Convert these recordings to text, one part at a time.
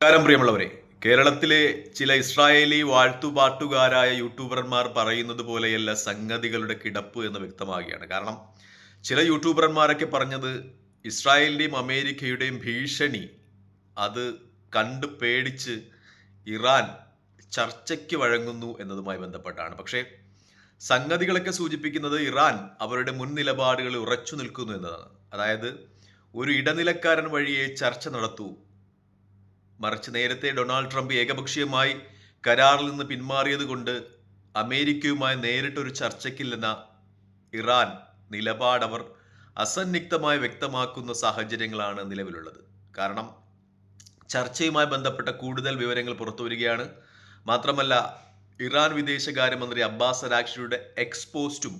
നമസ്കാരം പ്രിയമുള്ളവരെ. കേരളത്തിലെ ചില ഇസ്രായേലി വാഴ്ത്തുപാട്ടുകാരായ യൂട്യൂബർമാർ പറയുന്നത് പോലെയല്ല സംഗതികളുടെ കിടപ്പ് എന്ന് വ്യക്തമാകുകയാണ്. കാരണം ചില യൂട്യൂബർമാരൊക്കെ പറഞ്ഞത് ഇസ്രായേലിന്റെയും അമേരിക്കയുടെയും ഭീഷണി അത് കണ്ട് പേടിച്ച് ഇറാൻ ചർച്ചയ്ക്ക് വഴങ്ങുന്നു എന്നതുമായി ബന്ധപ്പെട്ടാണ്. പക്ഷേ സംഗതികളൊക്കെ സൂചിപ്പിക്കുന്നത് ഇറാൻ അവരുടെ മുൻ നിലപാടുകൾ ഉറച്ചു നിൽക്കുന്നു എന്നതാണ്. അതായത് ഒരു ഇടനിലക്കാരൻ വഴിയെ ചർച്ച നടത്തൂ മറിച്ച് നേരത്തെ ഡൊണാൾഡ് ട്രംപ് ഏകപക്ഷീയമായി കരാറിൽ നിന്ന് പിന്മാറിയത് കൊണ്ട് അമേരിക്കയുമായി നേരിട്ടൊരു ചർച്ചയ്ക്കില്ലെന്ന ഇറാൻ നിലപാടവർ അസന്നിഗ്ധമായി വ്യക്തമാക്കുന്ന സാഹചര്യങ്ങളാണ് നിലവിലുള്ളത്. കാരണം ചർച്ചയുമായി ബന്ധപ്പെട്ട കൂടുതൽ വിവരങ്ങൾ പുറത്തു വരികയാണ് മാത്രമല്ല ഇറാൻ വിദേശകാര്യമന്ത്രി അബ്ബാസ് അരാക്ഷിയുടെ എക്സ്പോസ്റ്റും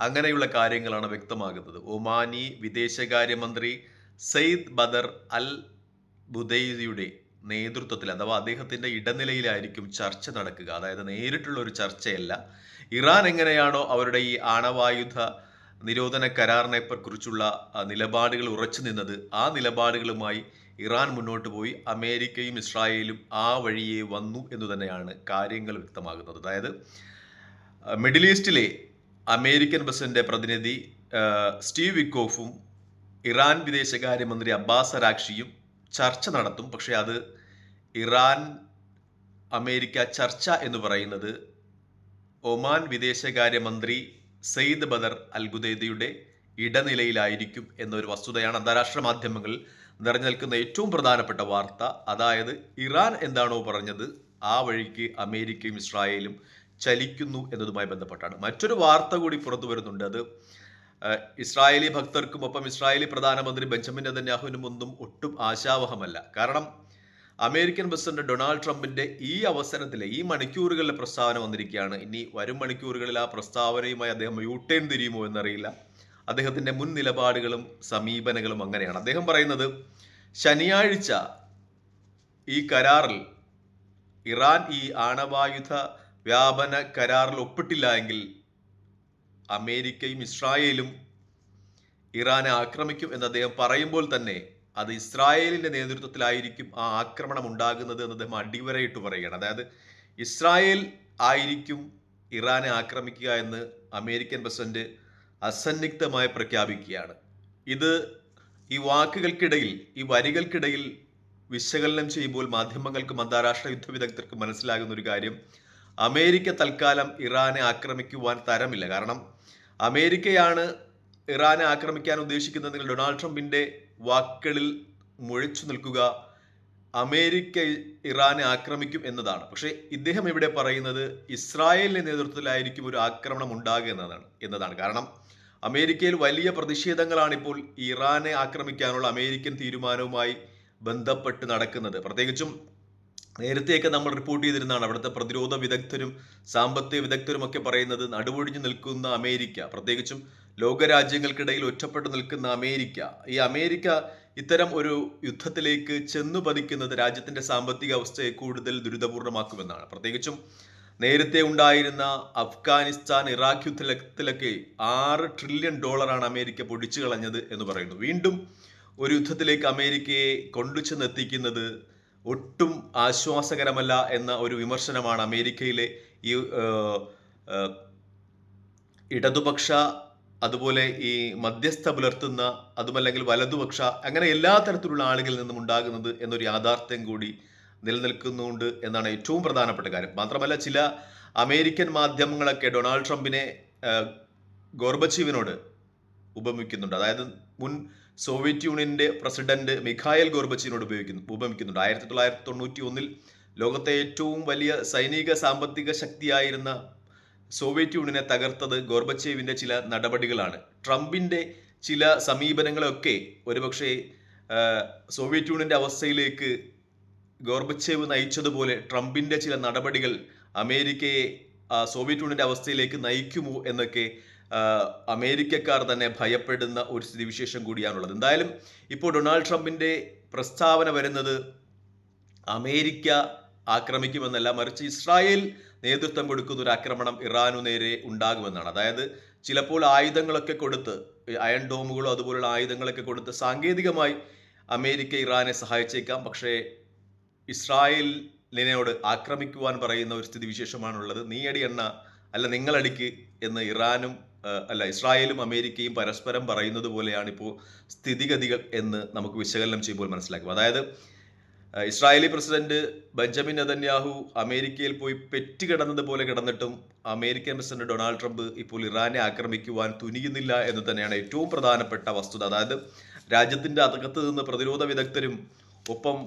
അങ്ങനെയുള്ള കാര്യങ്ങളാണ് വ്യക്തമാകുന്നത്. ഒമാനി വിദേശകാര്യമന്ത്രി സെയ്ദ് ബദർ അൽ ബുദൈദിയുടെ നേതൃത്വത്തിൽ അഥവാ അദ്ദേഹത്തിന്റെ ഇടനിലയിലായിരിക്കും ചർച്ച നടക്കുക. അതായത് നേരിട്ടുള്ള ഒരു ചർച്ചയല്ല. ഇറാൻ എങ്ങനെയാണോ അവരുടെ ഈ ആണവായുധ നിരോധന കരാറിനെ കുറിച്ചുള്ള നിലപാടുകൾ ഉറച്ചു നിന്നത് ആ നിലപാടുകളുമായി ഇറാൻ മുന്നോട്ട് പോയി അമേരിക്കയും ഇസ്രായേലും ആ വഴിയെ വന്നു എന്ന് തന്നെയാണ് കാര്യങ്ങൾ വ്യക്തമാകുന്നത്. അതായത് മിഡിൽ ഈസ്റ്റിലെ അമേരിക്കൻ പ്രസിഡന്റ് പ്രതിനിധി സ്റ്റീവ് വിക്കോഫും ഇറാൻ വിദേശകാര്യമന്ത്രി അബ്ബാസ് അരാക്ഷിയും ചർച്ച നടത്തും. പക്ഷേ അത് ഇറാൻ അമേരിക്ക ചർച്ച എന്ന് പറയുന്നത് ഒമാൻ വിദേശകാര്യമന്ത്രി സെയ്ദ് ബദർ അൽഗുദേദിയുടെ ഇടനിലയിലായിരിക്കും എന്നൊരു വസ്തുതയാണ് അന്താരാഷ്ട്ര മാധ്യമങ്ങളിൽ നിറഞ്ഞു നിൽക്കുന്ന ഏറ്റവും പ്രധാനപ്പെട്ട വാർത്ത. അതായത് ഇറാൻ എന്താണോ പറഞ്ഞത് ആ വഴിക്ക് അമേരിക്കയും ഇസ്രായേലും ചലിക്കുന്നു എന്നതുമായി ബന്ധപ്പെട്ടാണ്. മറ്റൊരു വാർത്ത കൂടി പുറത്തു വരുന്നുണ്ട്. അത് ഇസ്രായേലി ഭക്തർക്കും ഒപ്പം ഇസ്രായേലി പ്രധാനമന്ത്രി ബെഞ്ചമിൻ നെതന്യാഹുവിനും ഒന്നും ഒട്ടും ആശാവഹമല്ല. കാരണം അമേരിക്കൻ പ്രസിഡന്റ് ഡൊണാൾഡ് ട്രംപിന്റെ ഈ അവസരത്തിലെ ഈ മണിക്കൂറുകളിലെ പ്രസ്താവന വന്നിരിക്കുകയാണ്. ഇനി വരും മണിക്കൂറുകളിൽ ആ പ്രസ്താവനയുമായി അദ്ദേഹം യൂട്ടേൺ തിരിയുമോ എന്നറിയില്ല. അദ്ദേഹത്തിന്റെ മുൻ നിലപാടുകളും സമീപനങ്ങളും അങ്ങനെയാണ്. അദ്ദേഹം പറയുന്നത് ശനിയാഴ്ച ഈ കരാറിൽ ഇറാൻ ഈ ആണവായുധ വ്യാപന കരാറിൽ ഒപ്പിട്ടില്ല എങ്കിൽ അമേരിക്കയും ഇസ്രായേലും ഇറാനെ ആക്രമിക്കും എന്ന് അദ്ദേഹം പറയുമ്പോൾ തന്നെ അത് ഇസ്രായേലിന്റെ നേതൃത്വത്തിലായിരിക്കും ആ ആക്രമണം ഉണ്ടാകുന്നത് എന്ന് അദ്ദേഹം അടിവരയിട്ട് പറയുകയാണ്. അതായത് ഇസ്രായേൽ ആയിരിക്കും ഇറാനെ ആക്രമിക്കുക എന്ന് അമേരിക്കൻ പ്രസിഡന്റ് അസന്നിഗ്ധമായി പ്രഖ്യാപിക്കുകയാണ്. ഇത് ഈ വാക്കുകൾക്കിടയിൽ ഈ വരികൾക്കിടയിൽ വിശകലനം ചെയ്യുമ്പോൾ മാധ്യമങ്ങൾക്കും അന്താരാഷ്ട്ര യുദ്ധ വിദഗ്ധർക്കും മനസ്സിലാകുന്ന ഒരു കാര്യം. അമേരിക്ക തൽക്കാലം ഇറാനെ ആക്രമിക്കുവാൻ തരമില്ല. കാരണം അമേരിക്കയാണ് ഇറാനെ ആക്രമിക്കാൻ ഉദ്ദേശിക്കുന്നതെങ്കിൽ ഡൊണാൾഡ് ട്രംപിന്റെ വാക്കുകളിൽ മുഴച്ചു നിൽക്കുക. അമേരിക്ക ഇറാനെ ആക്രമിക്കും എന്നതാണ്. പക്ഷേ ഇദ്ദേഹം ഇവിടെ പറയുന്നത് ഇസ്രായേലിന്റെ നേതൃത്വത്തിലായിരിക്കും ഒരു ആക്രമണം ഉണ്ടാകുക എന്നതാണ് എന്നതാണ്. കാരണം അമേരിക്കയിൽ വലിയ പ്രതിഷേധങ്ങളാണ് ഇപ്പോൾ ഇറാനെ ആക്രമിക്കാനുള്ള അമേരിക്കൻ തീരുമാനവുമായി ബന്ധപ്പെട്ട് നടക്കുന്നത്. പ്രത്യേകിച്ചും നേരത്തെയൊക്കെ നമ്മൾ റിപ്പോർട്ട് ചെയ്തിരുന്നതാണ്. അവിടുത്തെ പ്രതിരോധ വിദഗ്ധരും സാമ്പത്തിക വിദഗ്ധരും ഒക്കെ പറയുന്നത് നടുവൊഴിഞ്ഞു നിൽക്കുന്ന അമേരിക്ക പ്രത്യേകിച്ചും ലോകരാജ്യങ്ങൾക്കിടയിൽ ഒറ്റപ്പെട്ടു നിൽക്കുന്ന അമേരിക്ക. ഈ അമേരിക്ക ഇത്തരം ഒരു യുദ്ധത്തിലേക്ക് ചെന്നു പതിക്കുന്നത് രാജ്യത്തിന്റെ സാമ്പത്തിക അവസ്ഥയെ കൂടുതൽ ദുരിതപൂർണമാക്കുമെന്നാണ്. പ്രത്യേകിച്ചും നേരത്തെ ഉണ്ടായിരുന്ന അഫ്ഗാനിസ്ഥാൻ ഇറാഖ് യുദ്ധത്തിലൊക്കെ ആറ് ട്രില്യൺ ഡോളറാണ് അമേരിക്ക പൊടിച്ചു കളഞ്ഞത് എന്ന് പറയുന്നു. വീണ്ടും ഒരു യുദ്ധത്തിലേക്ക് അമേരിക്കയെ കൊണ്ടുചെന്നെത്തിക്കുന്നത് ഒട്ടും ആശ്വാസകരമല്ല എന്ന ഒരു വിമർശനമാണ് അമേരിക്കയിലെ ഈ ഇടതുപക്ഷ അതുപോലെ ഈ മധ്യസ്ഥ പുലർത്തുന്ന അതുമല്ലെങ്കിൽ വലതുപക്ഷ അങ്ങനെ എല്ലാ തരത്തിലുള്ള ആളുകളിൽ നിന്നും ഉണ്ടാകുന്നത് എന്നൊരു യാഥാർത്ഥ്യം കൂടി നിലനിൽക്കുന്നുണ്ട് എന്നാണ് ഏറ്റവും പ്രധാനപ്പെട്ട കാര്യം. മാത്രമല്ല ചില അമേരിക്കൻ മാധ്യമങ്ങളൊക്കെ ഡൊണാൾഡ് ട്രംപിനെ ഗോർബച്ചീവിനോട് ഉപമിക്കുന്നുണ്ട്. അതായത് മുൻ സോവിയറ്റ് യൂണിയന്റെ പ്രസിഡന്റ് മിഖായൽ ഗോർബച്ചിനോട് ഉപയോഗിക്കുന്നു ഉപമിക്കുന്നുണ്ട്. ആയിരത്തി തൊള്ളായിരത്തി തൊണ്ണൂറ്റി ഒന്നിൽ ലോകത്തെ ഏറ്റവും വലിയ സൈനിക സാമ്പത്തിക ശക്തിയായിരുന്ന സോവിയറ്റ് യൂണിയനെ തകർത്തത് ഗോർബച്ചേവിന്റെ ചില നടപടികളാണ്. ട്രംപിന്റെ ചില സമീപനങ്ങളൊക്കെ ഒരുപക്ഷെ സോവിയറ്റ് യൂണിയന്റെ അവസ്ഥയിലേക്ക് ഗോർബച്ചേവ് നയിച്ചതുപോലെ ട്രംപിന്റെ ചില നടപടികൾ അമേരിക്കയെ സോവിയറ്റ് യൂണിയന്റെ അവസ്ഥയിലേക്ക് നയിക്കുമോ എന്നൊക്കെ അമേരിക്കക്കാർ തന്നെ ഭയപ്പെടുന്ന ഒരു സ്ഥിതിവിശേഷം കൂടിയാണുള്ളത്. എന്തായാലും ഇപ്പോൾ ഡൊണാൾഡ് ട്രംപിന്റെ പ്രസ്താവന വരുന്നത് അമേരിക്ക ആക്രമിക്കുമെന്നല്ല മറിച്ച് ഇസ്രായേൽ നേതൃത്വം കൊടുക്കുന്ന ഒരു ആക്രമണം ഇറാനു നേരെ ഉണ്ടാകുമെന്നാണ്. അതായത് ചിലപ്പോൾ ആയുധങ്ങളൊക്കെ കൊടുത്ത് അയൺ ഡോമുകളോ അതുപോലുള്ള ആയുധങ്ങളൊക്കെ കൊടുത്ത് സാങ്കേതികമായി അമേരിക്ക ഇറാനെ സഹായിച്ചേക്കാം. പക്ഷേ ഇസ്രായേലിനോട് ആക്രമിക്കുവാൻ പറയുന്ന ഒരു സ്ഥിതിവിശേഷമാണുള്ളത്. നീ അടി എണ്ണ അല്ല നിങ്ങളടിക്ക് എന്ന് ഇറാനും അല്ല ഇസ്രായേലും അമേരിക്കയും പരസ്പരം പറയുന്നത് പോലെയാണ് ഇപ്പോൾ സ്ഥിതിഗതികൾ എന്ന് നമുക്ക് വിശകലനം ചെയ്യുമ്പോൾ മനസ്സിലാക്കും അതായത് ഇസ്രായേലി പ്രസിഡന്റ് ബെഞ്ചമിൻ നെതന്യാഹു അമേരിക്കയിൽ പോയി പെറ്റ് കിടന്നത് പോലെ കിടന്നിട്ടും അമേരിക്കൻ പ്രസിഡന്റ് ഡൊണാൾഡ് ട്രംപ് ഇപ്പോൾ ഇറാനെ ആക്രമിക്കുവാൻ തുനിയുന്നില്ല എന്ന് തന്നെയാണ് ഏറ്റവും പ്രധാനപ്പെട്ട വസ്തുത. അതായത് രാജ്യത്തിന്റെ അകത്ത് നിന്ന് പ്രതിരോധ വിദഗ്ധരും ഒപ്പം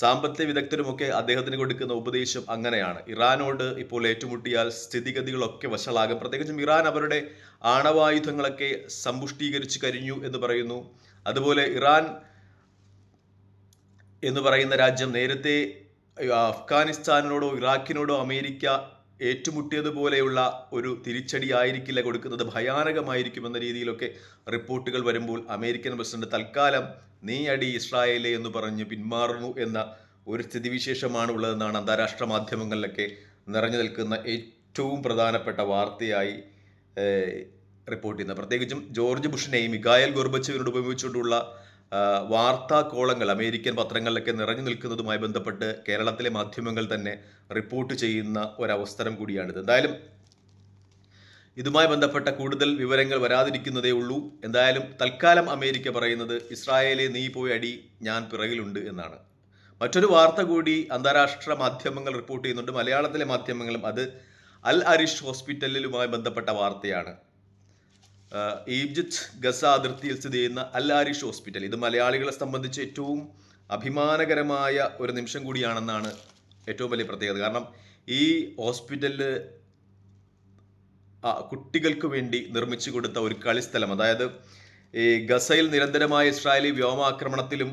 സാമ്പത്തിക വിദഗ്ധരുമൊക്കെ അദ്ദേഹത്തിന് കൊടുക്കുന്ന ഉപദേശം അങ്ങനെയാണ്. ഇറാനോട് ഇപ്പോൾ ഏറ്റുമുട്ടിയാൽ സ്ഥിതിഗതികളൊക്കെ വഷളാകും. പ്രത്യേകിച്ചും ഇറാൻ അവരുടെ ആണവായുധങ്ങളൊക്കെ സമ്പുഷ്ടീകരിച്ചു കഴിഞ്ഞു എന്ന് പറയുന്നു. അതുപോലെ ഇറാൻ എന്ന് പറയുന്ന രാജ്യം നേരത്തെ അഫ്ഗാനിസ്ഥാനിനോടോ ഇറാഖിനോടോ അമേരിക്ക ഏറ്റുമുട്ടിയതുപോലെയുള്ള ഒരു തിരിച്ചടി ആയിരിക്കില്ല കൊടുക്കുന്നത്. ഭയാനകമായിരിക്കുമെന്ന രീതിയിലൊക്കെ റിപ്പോർട്ടുകൾ വരുമ്പോൾ അമേരിക്കൻ പ്രസിഡന്റ് തൽക്കാലം നീ അടി ഇസ്രായേലേ എന്ന് പറഞ്ഞ് പിന്മാറുന്നു എന്ന ഒരു സ്ഥിതിവിശേഷമാണ് ഉള്ളതെന്നാണ് അന്താരാഷ്ട്ര മാധ്യമങ്ങളിലൊക്കെ നിറഞ്ഞു നിൽക്കുന്ന ഏറ്റവും പ്രധാനപ്പെട്ട വാർത്തയായി റിപ്പോർട്ട് ചെയ്യുന്നത്. പ്രത്യേകിച്ചും ജോർജ് ബുഷിനെയും മിഖായൽ ഗോർബച്ചവിനോട് ഉപയോഗിച്ചുകൊണ്ടുള്ള വാർത്താ കോളങ്ങൾ അമേരിക്കൻ പത്രങ്ങളിലൊക്കെ നിറഞ്ഞു നിൽക്കുന്നതുമായി ബന്ധപ്പെട്ട് കേരളത്തിലെ മാധ്യമങ്ങൾ തന്നെ റിപ്പോർട്ട് ചെയ്യുന്ന ഒരവസരം കൂടിയാണിത്. എന്തായാലും ഇതുമായി ബന്ധപ്പെട്ട കൂടുതൽ വിവരങ്ങൾ വരാതിരിക്കുന്നതേ ഉള്ളൂ. എന്തായാലും തൽക്കാലം അമേരിക്ക പറയുന്നത് ഇസ്രായേലെ നീ പോയി അടി ഞാൻ പിറകിലുണ്ട് എന്നാണ്. മറ്റൊരു വാർത്ത കൂടി അന്താരാഷ്ട്ര മാധ്യമങ്ങൾ റിപ്പോർട്ട് ചെയ്യുന്നുണ്ട്. മലയാളത്തിലെ മാധ്യമങ്ങളും അത് അൽ അരിഷ് ഹോസ്പിറ്റലിലുമായി ബന്ധപ്പെട്ട വാർത്തയാണ്. ഈജിപ്ത് ഗസ അതിർത്തിയിൽ സ്ഥിതി ചെയ്യുന്ന അല്ലാരിഷ് ഹോസ്പിറ്റൽ. ഇത് മലയാളികളെ സംബന്ധിച്ച് ഏറ്റവും അഭിമാനകരമായ ഒരു നിമിഷം കൂടിയാണെന്നാണ് ഏറ്റവും വലിയ പ്രത്യേകത. കാരണം ഈ ഹോസ്പിറ്റലിൽ കുട്ടികൾക്ക് വേണ്ടി നിർമ്മിച്ചു കൊടുത്ത ഒരു കളിസ്ഥലം. അതായത് ഈ ഗസയിൽ നിരന്തരമായ ഇസ്രായേലി വ്യോമാക്രമണത്തിലും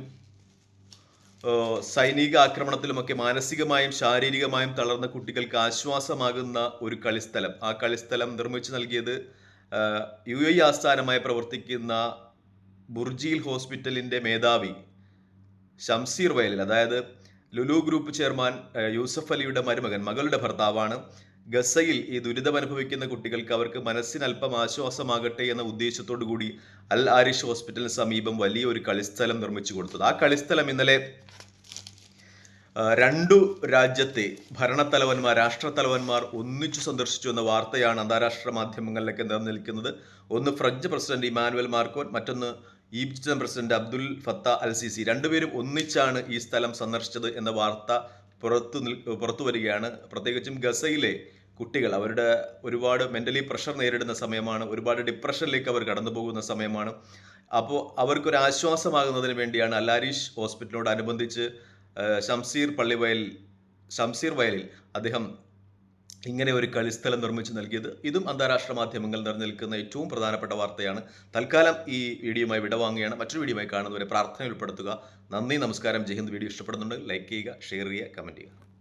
സൈനിക ആക്രമണത്തിലുമൊക്കെ മാനസികമായും ശാരീരികമായും തളർന്ന കുട്ടികൾക്ക് ആശ്വാസമാകുന്ന ഒരു കളിസ്ഥലം. ആ കളിസ്ഥലം നിർമ്മിച്ചു നൽകിയത് യു എ ആസ്ഥാനമായി പ്രവർത്തിക്കുന്ന ബുർജീൽ ഹോസ്പിറ്റലിന്റെ മേധാവി ഷംസീർ വയലിൽ അതായത് ലുലു ഗ്രൂപ്പ് ചെയർമാൻ യൂസഫ് അലിയുടെ മരുമകൻ മകളുടെ ഭർത്താവാണ്. ഗസയിൽ ഈ ദുരിതമനുഭവിക്കുന്ന കുട്ടികൾക്ക് അവർക്ക് മനസ്സിന് അല്പം ആശ്വാസമാകട്ടെ എന്ന ഉദ്ദേശത്തോടു കൂടി അൽ ആരിഷ് ഹോസ്പിറ്റലിന് സമീപം വലിയൊരു കളിസ്ഥലം നിർമ്മിച്ചു കൊടുത്തത്. ആ കളിസ്ഥലം ഇന്നലെ രണ്ടു രാജ്യത്തെ ഭരണത്തലവന്മാർ രാഷ്ട്രത്തലവന്മാർ ഒന്നിച്ചു സന്ദർശിച്ചു എന്ന വാർത്തയാണ് അന്താരാഷ്ട്ര മാധ്യമങ്ങളിലൊക്കെ നിലനിൽക്കുന്നത്. ഒന്ന് ഫ്രഞ്ച് പ്രസിഡന്റ് ഇമാനുവൽ മാർക്കോൻ മറ്റൊന്ന് Egyptian president Abdul Fattah al Sisi രണ്ടുപേരും ഒന്നിച്ചാണ് ഈ സ്ഥലം സന്ദർശിച്ചത് എന്ന വാർത്ത പുറത്തു പുറത്തു വരികയാണ്. പ്രത്യേകിച്ചും ഗസയിലെ കുട്ടികൾ അവരുടെ ഒരുപാട് മെന്റലി പ്രഷർ നേരിടുന്ന സമയമാണ് ഒരുപാട് ഡിപ്രഷനിലേക്ക് അവർ കടന്നു പോകുന്ന സമയമാണ്. അപ്പോൾ അവർക്കൊരു ആശ്വാസമാകുന്നതിന് വേണ്ടിയാണ് അല്ലാരിഷ് ഹോസ്പിറ്റലിനോടനുബന്ധിച്ച് ഷംസീർ പള്ളിവയൽ ഷംസീർ വയലിൽ അദ്ദേഹം ഇങ്ങനെ ഒരു കളിസ്ഥലം നിർമ്മിച്ചു നൽകിയത്. ഇതും അന്താരാഷ്ട്ര മാധ്യമങ്ങൾ നിറഞ്ഞിൽക്കുന്ന ഏറ്റവും പ്രധാനപ്പെട്ട വാർത്തയാണ്. തൽക്കാലം ഈ വീഡിയോയുമായി വിടവാങ്ങുകയാണ് മറ്റൊരു വീഡിയോയുമായി കാണുന്നവരെ പ്രാർത്ഥന ഉൾപ്പെടുത്തുക. നന്ദി നമസ്കാരം. ജയ്ഹിന്ദ് വീഡിയോ ഇഷ്ടപ്പെടുന്നുണ്ട് ലൈക്ക് ചെയ്യുക ഷെയർ ചെയ്യുക കമന്റ് ചെയ്യുക.